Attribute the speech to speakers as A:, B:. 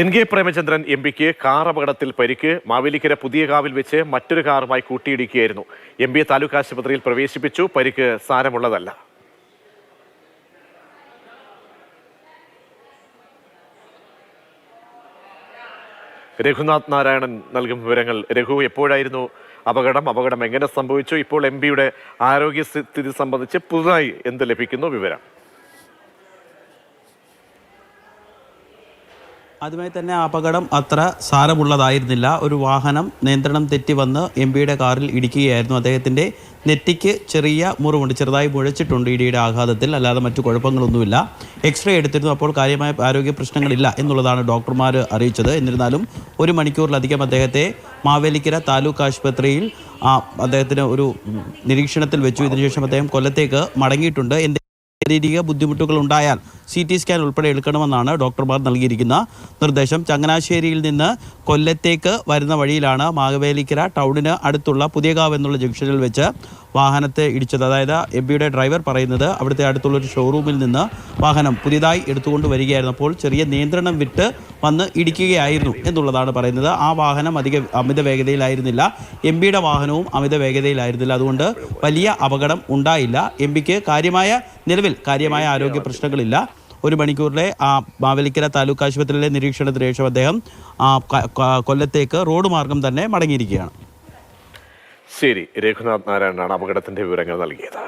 A: N K Premachandran M പിക്ക് car അപകടത്തിൽ പരിക്ക്. മാവേലിക്കര പുതിയ കാവിൽ വെച്ച് മറ്റൊരു കാറുമായി കൂട്ടിയിടിക്കുകയായിരുന്നു. എം പിയെ താലൂക്ക് ആശുപത്രിയിൽ പ്രവേശിപ്പിച്ചു. പരിക്ക് സാരമുള്ളതല്ല. രഘുനാഥ് നാരായണൻ നൽകും വിവരങ്ങൾ. രഘു എപ്പോഴായിരുന്നു അപകടം? അപകടം എങ്ങനെ സംഭവിച്ചു? ഇപ്പോൾ എം ആരോഗ്യ സ്ഥിതി സംബന്ധിച്ച് പുതുതായി എന്ത് ലഭിക്കുന്നു വിവരം?
B: ആദ്യമായി തന്നെ അപകടം അത്ര സാരമുള്ളതായിരുന്നില്ല. ഒരു വാഹനം നിയന്ത്രണം തെറ്റി വന്ന് എം പിയുടെ കാറിൽ ഇടിക്കുകയായിരുന്നു. അദ്ദേഹത്തിന്റെ നെറ്റിക്ക് ചെറിയ മുറിവുണ്ട്. ചെറുതായി മുഴച്ചിട്ടുണ്ട് ഇടിയുടെ ആഘാതത്തിൽ. അല്ലാതെ മറ്റു കുഴപ്പങ്ങളൊന്നുമില്ല. എക്സ്റേ എടുത്തിരുന്നു. അപ്പോൾ കാര്യമായ ആരോഗ്യ പ്രശ്നങ്ങളില്ല എന്നുള്ളതാണ് ഡോക്ടർമാർ അറിയിച്ചത്. എന്നിരുന്നാലും ഒരു മണിക്കൂറിലധികം അദ്ദേഹത്തെ മാവേലിക്കര താലൂക്ക് ആശുപത്രിയിൽ അദ്ദേഹത്തിന് ഒരു നിരീക്ഷണത്തിൽ വെച്ചു. ഇതിനുശേഷം അദ്ദേഹം കൊല്ലത്തേക്ക് മടങ്ങിയിട്ടുണ്ട്. ശാരീരിക ബുദ്ധിമുട്ടുകൾ ഉണ്ടായാൽ സി ടി സ്കാൻ ഉൾപ്പെടെ എടുക്കണമെന്നാണ് ഡോക്ടർമാർ നൽകിയിരിക്കുന്ന നിർദ്ദേശം. ചങ്ങനാശ്ശേരിയിൽ നിന്ന് കൊല്ലത്തേക്ക് വരുന്ന വഴിയിലാണ് മാഗവേലിക്കര ടൗണിന് അടുത്തുള്ള പുതിയകാവ് എന്നുള്ള ജംഗ്ഷനിൽ വെച്ച് വാഹനത്തെ ഇടിച്ചത്. അതായത് എം ബിയുടെ ഡ്രൈവർ പറയുന്നത് അവിടുത്തെ അടുത്തുള്ള ഒരു ഷോറൂമിൽ നിന്ന് വാഹനം പുതിയതായി എടുത്തുകൊണ്ട് വരികയായിരുന്നപ്പോൾ ചെറിയ നിയന്ത്രണം വിട്ട് വന്ന് ഇടിക്കുകയായിരുന്നു എന്നുള്ളതാണ് പറയുന്നത്. ആ വാഹനം അധിക അമിത വേഗതയിലായിരുന്നില്ല. എം പിയുടെ വാഹനവും അമിത വേഗതയിലായിരുന്നില്ല. അതുകൊണ്ട് വലിയ അപകടം ഉണ്ടായില്ല. എം പിക്ക് കാര്യമായ നിലവിൽ കാര്യമായ ആരോഗ്യ പ്രശ്നങ്ങളില്ല. ഒരു മണിക്കൂറിലെ ആ മാവേലിക്കര താലൂക്ക് ആശുപത്രിയിലെ നിരീക്ഷണത്തിന് ശേഷം അദ്ദേഹം കൊല്ലത്തേക്ക് റോഡ് മാർഗം തന്നെ മടങ്ങിയിരിക്കുകയാണ്.
A: ശരി രഘുനാഥ് നാരായണനാണ് അപകടത്തിന്റെ വിവരങ്ങൾ നൽകിയത്.